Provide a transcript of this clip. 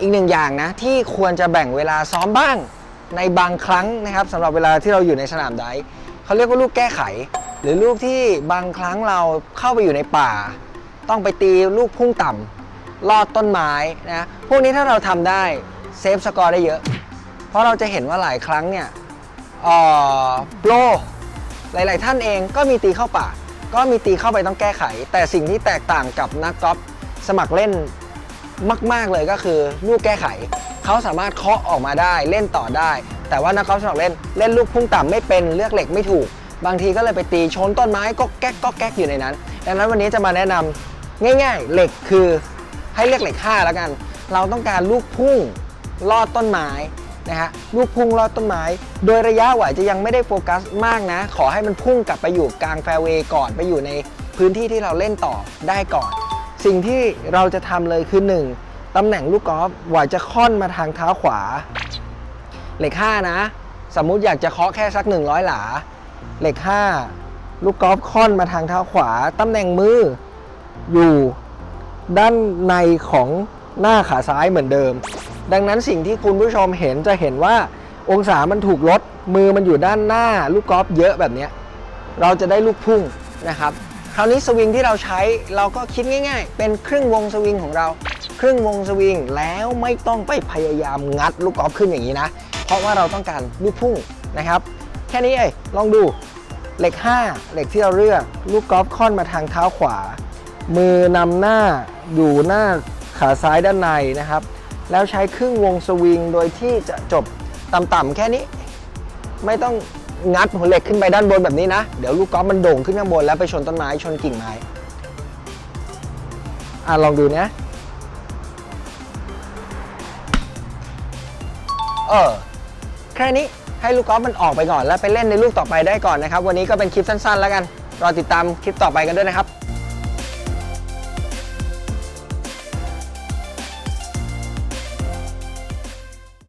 อีกหนึ่งอย่างนะที่ควรจะแบ่งเวลาซ้อมบ้างในบางครั้งนะครับสำหรับเวลาที่เราอยู่ในสนามไดเขาเรียกว่าลูกแก้ไข หรือลูกที่บางครั้งเราเข้าไปอยู่ในป่า ต้องไปตีลูกพุ่งต่ำลอดต้นไม้นะพวกนี้ถ้าเราทำได้เซฟสกอร์ได้เยอะ เพราะเราจะเห็นว่าหลายครั้งเนี่ยโปรหลาย ๆ ท่านเองก็มีตีเข้าป่า ก็มีตีเข้าไปต้องแก้ไข แต่สิ่งที่แตกต่างกับนักกอล์ฟสมัครเล่น มาก ๆ เลยก็คือลูกแก้ไข เขาสามารถเคาะออกมาได้เล่นต่อได้ แต่ว่านักกอล์ฟสมัครเล่นเล่นลูกพุ่งต่ำไม่เป็นเลือกเหล็กไม่ถูก บางทีก็เลยไปตีชนต้นไม้ก็แก๊กก็แก๊กอยู่ในนั้น ดังนั้นวันนี้จะมาแนะนำง่าย ๆ เหล็กคือให้เลือกเหล็ก5แล้วกัน เราต้องการลูกพุ่งลอดต้นไม้นะฮะลูกพุ่งลอดต้นไม้ โดยระยะไหวจะยังไม่ได้โฟกัสมากนะ ขอให้มันพุ่งกลับไปอยู่กลางแฟร์เวย์ก่อนไปอยู่ในพื้นที่ที่เราเล่นต่อได้ก่อน สิ่งที่เราจะทำเลยคือ 1 ตำแหน่งลูกกอล์ฟหวจะค่อนมาทางเท้าขวา เหล็ก5นะ สมมุติอยากจะเคาะแค่สัก 100 หลา เหล็ก 5 ลูกกอล์ฟค่อนมาทางเท้าขวา ตำแหน่งมือ อยู่ด้านในของหน้าขาซ้ายเหมือนเดิม ดังนั้นสิ่งที่คุณผู้ชมเห็นจะเห็นว่าองศามันถูกลดมือมันอยู่ด้านหน้า ลูกกอล์ฟเยอะแบบนี้เราจะได้ลูกพุ่งนะครับ คราวนี้สวิงที่เราใช้เราก็คิดง่าย ๆ เป็นครึ่งวงสวิงของเรา ครึ่งวงสวิงแล้วไม่ต้องไปพยายามงัดลูกกอล์ฟขึ้นอย่างนี้นะ เพราะว่าเราต้องการลูกพุ่งนะครับ แค่นี้เองลองดูเหล็ก 5 เหล็กที่เราเลือกลูกกอล์ฟค่อนมาทางเท้าขวา มือนำหน้าอยู่หน้าขาซ้ายด้านในนะครับ แล้วใช้ครึ่งวงสวิงโดยที่จะจบต่ำๆแค่นี้ ไม่ต้อง งัดหัวเหล็กขึ้นไปด้านบนแบบนี้นะ เดี๋ยวลูกกอล์ฟมันโด่งขึ้นข้างบนแล้วไปชนต้นไม้ชนกิ่งไม้อะลองดูนะเออแค่นี้ให้ลูกกอล์ฟมันออกไปก่อนแล้วไปเล่นในลูกต่อไปได้ก่อนนะครับ วันนี้ก็เป็นคลิปสั้นๆ แล้วกัน รอติดตามคลิปต่อไปกันด้วยนะครับ